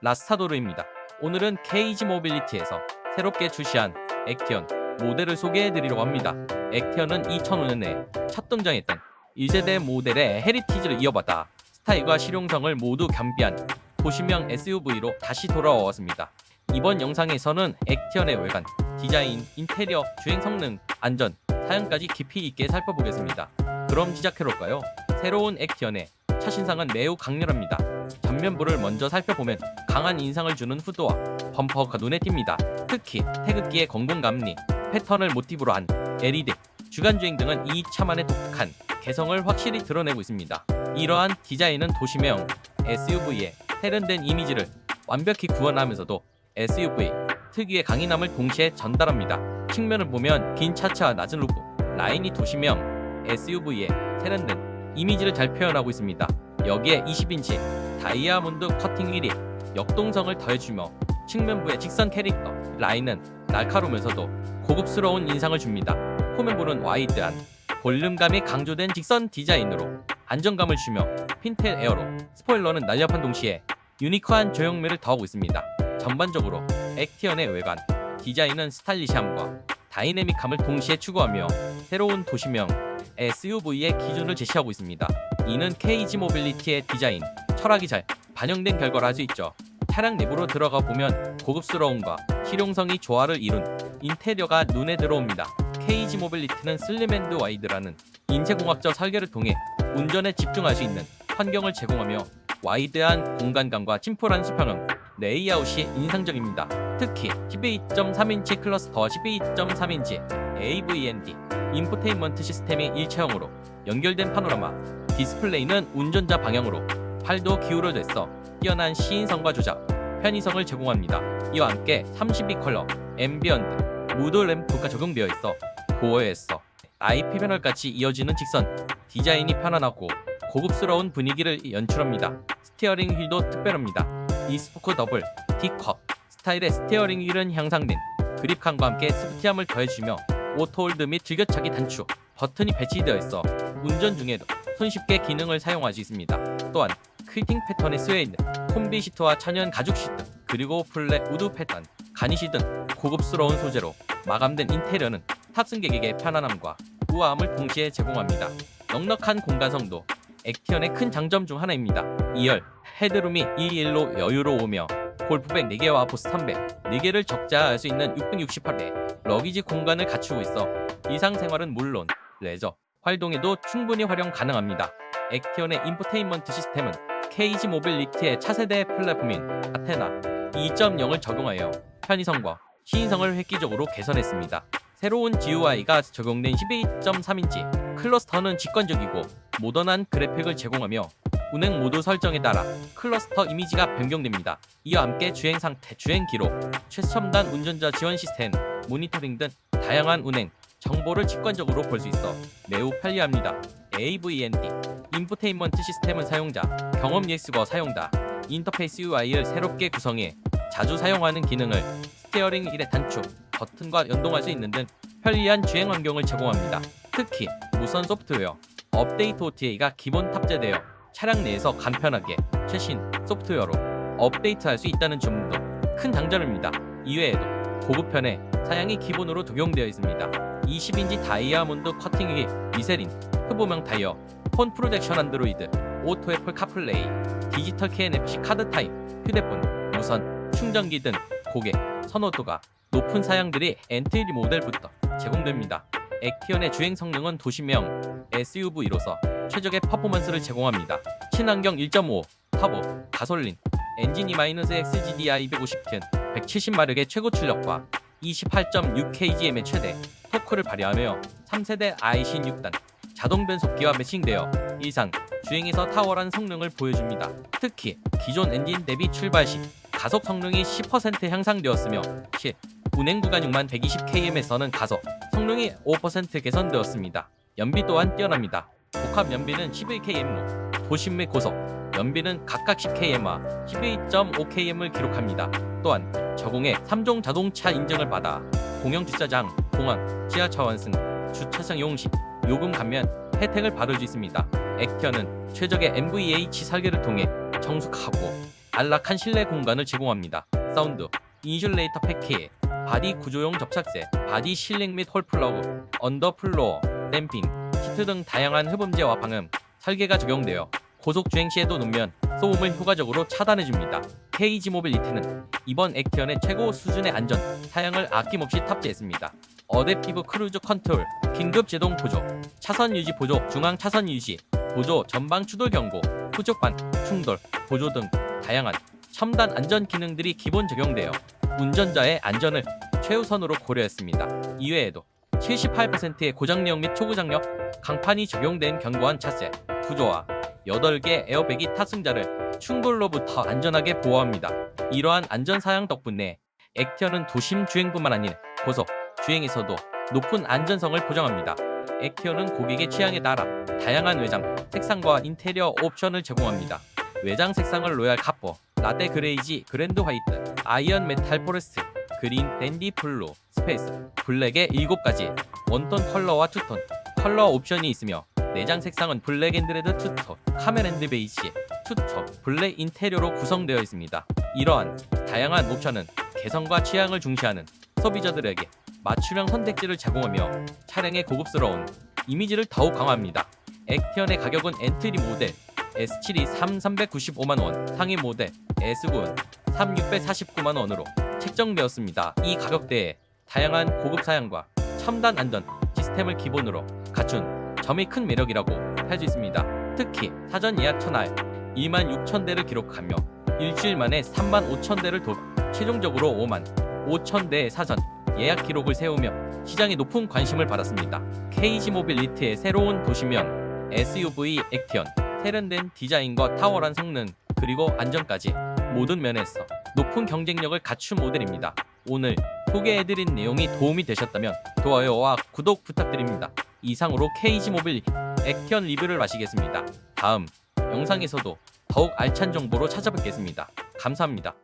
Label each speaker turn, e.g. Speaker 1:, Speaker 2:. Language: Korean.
Speaker 1: 라스타도르입니다. 오늘은 KG 모빌리티에서 새롭게 출시한 액티언 모델을 소개해드리려고 합니다. 액티언은 2005년에 첫 등장했던 1세대 모델의 헤리티지를 이어받아 스타일과 실용성을 모두 겸비한 도시명 SUV로 다시 돌아왔습니다. 이번 영상에서는 액티언의 외관, 디자인, 인테리어, 주행 성능, 안전, 사양까지 깊이 있게 살펴보겠습니다. 그럼 시작해볼까요? 새로운 액티언의 첫 인상은 매우 강렬합니다. 전면부를 먼저 살펴보면 강한 인상을 주는 후드와 범퍼가 눈에 띕니다. 특히 태극기의 건공감리, 패턴을 모티브로 한 LED, 주간주행 등은 이 차만의 독특한 개성을 확실히 드러내고 있습니다. 이러한 디자인은 도시명 SUV의 세련된 이미지를 완벽히 구현하면서도 SUV 특유의 강인함을 동시에 전달합니다. 측면을 보면 긴 차체와 낮은 루프, 라인이 도시명 SUV의 세련된 이미지를 잘 표현하고 있습니다. 여기에 20인치 다이아몬드 커팅 휠이 역동성을 더해주며 측면부의 직선 캐릭터 라인은 날카로우면서도 고급스러운 인상을 줍니다. 후면부는 와이드한 볼륨감이 강조된 직선 디자인으로 안정감을 주며 핀텔 에어로 스포일러는 날렵한 동시에 유니크한 조형미를 더하고 있습니다. 전반적으로 액티언의 외관, 디자인은 스타일리시함과 다이내믹함을 동시에 추구하며 새로운 도시명 SUV의 기준을 제시하고 있습니다. 이는 KG 모빌리티의 디자인, 철학이 잘 반영된 결과라 할 수 있죠. 차량 내부로 들어가 보면 고급스러움과 실용성이 조화를 이룬 인테리어가 눈에 들어옵니다. KG 모빌리티는 슬림앤드 와이드라는 인체공학적 설계를 통해 운전에 집중할 수 있는 환경을 제공하며 와이드한 공간감과 심플한 수평형 레이아웃이 인상적입니다. 특히 12.3인치 클러스터 12.3인치 AVND 인포테인먼트 시스템이 일체형으로 연결된 파노라마 디스플레이는 운전자 방향으로 팔도 기울어져 있어 뛰어난 시인성과 조작, 편의성을 제공합니다. 이와 함께 32 컬러, 앰비언트, 무드 램프가 적용되어 있어 고어에서 IP 패널까지 이어지는 직선 디자인이 편안하고 고급스러운 분위기를 연출합니다. 스티어링 휠도 특별합니다. 이스포크 더블 D컵 스타일의 스티어링 휠은 향상된 그립감과 함께 스포티함을 더해주며 오토홀드 및 즐겨차기 단축 버튼이 배치되어 있어 운전 중에도 손쉽게 기능을 사용할 수 있습니다. 또한 퀼팅 패턴의 스웨이드, 콤비 시트와 천연 가죽 시트, 그리고 플랫 우드 패턴, 가니시 등 고급스러운 소재로 마감된 인테리어는 탑승객에게 편안함과 우아함을 동시에 제공합니다. 넉넉한 공간성도 액티언의 큰 장점 중 하나입니다. 2열 헤드룸이 2일로 여유로우며 골프백 4개와 보스턴백 4개를 적재할 수 있는 668대 러기지 공간을 갖추고 있어 일상생활은 물론 레저, 활동에도 충분히 활용 가능합니다. 액티언의 인포테인먼트 시스템은 KG 모빌리티의 차세대 플랫폼인 아테나 2.0을 적용하여 편의성과 시인성을 획기적으로 개선했습니다. 새로운 GUI가 적용된 12.3인치 클러스터는 직관적이고 모던한 그래픽을 제공하며 운행 모드 설정에 따라 클러스터 이미지가 변경됩니다. 이와 함께 주행 상태, 주행 기록, 최첨단 운전자 지원 시스템, 모니터링 등 다양한 운행 정보를 직관적으로 볼 수 있어 매우 편리합니다. AVND 인포테인먼트 시스템은 사용자 경험 EX과 사용자 인터페이스 UI를 새롭게 구성해 자주 사용하는 기능을 스티어링 휠의 단축, 버튼과 연동할 수 있는 등 편리한 주행 환경을 제공합니다. 특히 무선 소프트웨어 업데이트 OTA가 기본 탑재되어 차량 내에서 간편하게 최신 소프트웨어로 업데이트할 수 있다는 점도 큰 장점입니다. 이외에도 고급편에 사양이 기본으로 적용되어 있습니다. 20인치 다이아몬드 커팅 휠, 미세린, 흡음형 타이어, 폰 프로젝션 안드로이드, 오토 애플 카플레이, 디지털 KNFC 카드 타입, 휴대폰, 무선, 충전기 등 고객 선호도가 높은 사양들이 엔트리 모델부터 제공됩니다. 액티언의 주행 성능은 도시명 SUV로서 최적의 퍼포먼스를 제공합니다. 친환경 1.5 터보 가솔린 엔진이 마이너스 XGDI 250튼 170마력의 최고 출력과 28.6kgm의 최대 토크를 발휘하며 3세대 i6 6단 자동 변속기와 매칭되어 일상 주행에서 탁월한 성능을 보여줍니다. 특히 기존 엔진 대비 출발 시 가속 성능이 10% 향상되었으며 시 운행 구간 6만 120km에서는 가속 성능이 5% 개선되었습니다. 연비 또한 뛰어납니다. 복합 연비는 11km, 도심 및 고속 연비는 각각 10km와 12.5km을 기록합니다. 또한 저공의 3종 자동차 인증을 받아 공영 주차장, 공항, 지하 차원 등 주차장 이용 시 요금 감면 혜택을 받을 수 있습니다. 액티언은 최적의 MVH 설계를 통해 정숙하고 안락한 실내 공간을 제공합니다. 사운드, 인슐레이터 패키지, 바디 구조용 접착제, 바디 실링 및 홀플러그, 언더플로어, 댐핑, 히트 등 다양한 흡음재와 방음, 설계가 적용되어 고속 주행 시에도 놓으면 소음을 효과적으로 차단해줍니다. KG 모빌리티는 이번 액티언의 최고 수준의 안전, 사양을 아낌없이 탑재했습니다. 어댑티브 크루즈 컨트롤, 긴급 제동 보조, 차선 유지 보조, 중앙 차선 유지, 보조 전방 추돌 경고, 후적반, 충돌, 보조 등 다양한 첨단 안전 기능들이 기본 적용되어 운전자의 안전을 최우선으로 고려했습니다. 이외에도 78%의 고장력 및 초고장력 강판이 적용된 견고한 차세, 구조와 8개 에어백이 탑승자를 충돌로부터 안전하게 보호합니다. 이러한 안전사양 덕분에 액티언은 도심 주행뿐만 아니라 고속 주행에서도 높은 안전성을 보장합니다. 액티언은 고객의 취향에 따라 다양한 외장, 색상과 인테리어 옵션을 제공합니다. 외장 색상을 로얄 카포, 라떼 그레이지, 그랜드 화이트, 아이언 메탈 포레스트, 그린, 댄디 블루, 스페이스, 블랙의 7가지 원톤 컬러와 투톤 컬러 옵션이 있으며 내장 색상은 블랙 앤드 레드 투톤, 카멜 앤드 베이지, 투톤, 블랙 인테리어로 구성되어 있습니다. 이러한 다양한 옵션은 개성과 취향을 중시하는 소비자들에게 맞춤형 선택지를 제공하며 차량의 고급스러운 이미지를 더욱 강화합니다. 액티언의 가격은 엔트리 모델 S7이 3,395만 원, 상위 모델 S9은 3,649만 원으로 책정되었습니다. 이 가격대에 다양한 고급 사양과 첨단 안전 시스템을 기본으로 갖춘 점이 큰 매력이라고 할 수 있습니다. 특히 사전 예약 천할 2만 6천 대를 기록하며 일주일 만에 3만 5천 대를 돌 최종적으로 5만 5천 대의 사전 예약 기록을 세우며 시장에 높은 관심을 받았습니다. KG 모빌리티의 새로운 도시면 SUV 액티언 세련된 디자인과 탁월한 성능 그리고 안전까지 모든 면에서 높은 경쟁력을 갖춘 모델입니다. 오늘 소개해드린 내용이 도움이 되셨다면 좋아요와 구독 부탁드립니다. 이상으로 KG 모빌 액티언 리뷰를 마치겠습니다. 다음 영상에서도 더욱 알찬 정보로 찾아뵙겠습니다. 감사합니다.